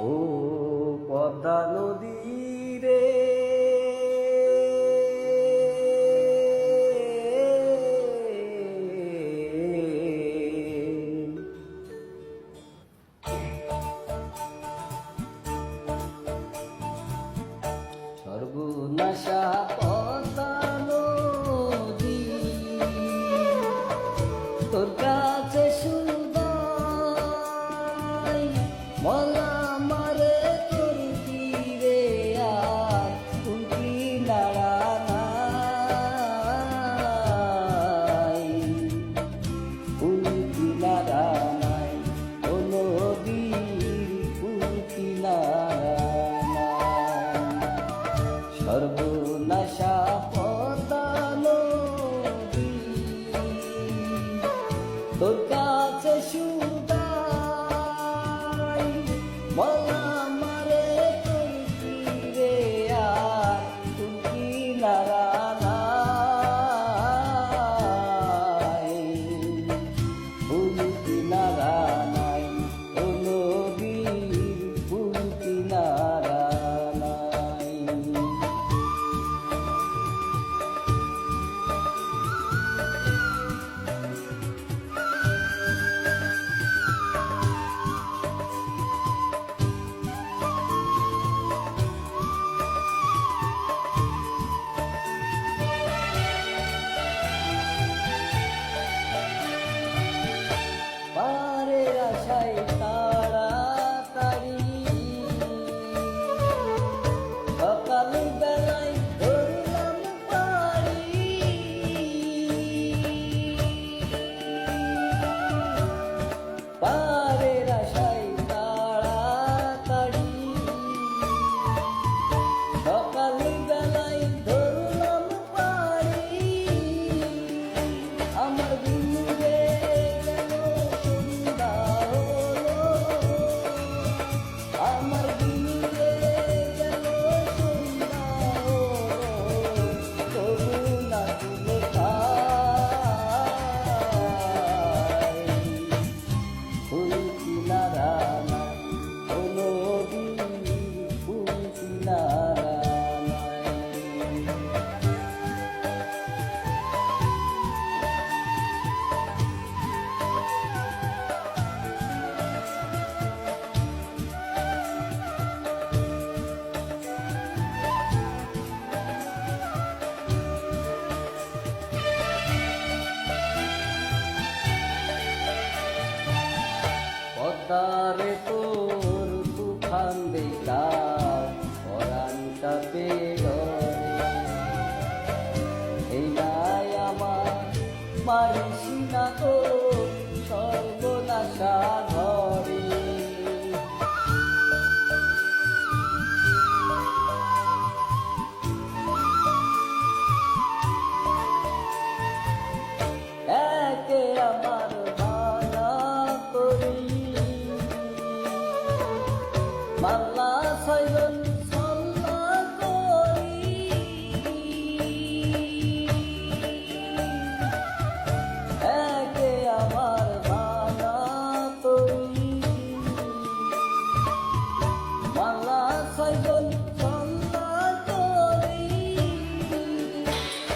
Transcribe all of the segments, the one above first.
ও পদ্মা নদী রে। আমার মারিস না তোর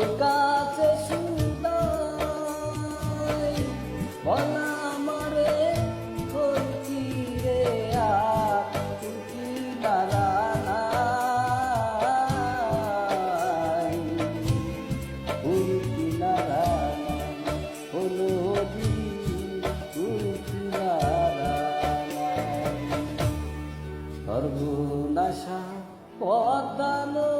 তোর কাছে শুনতাই বলা আমারে করছি রে তুমি বারানা উল্কি নারানা হলো দি উল্কি সর্বনাশা পদালো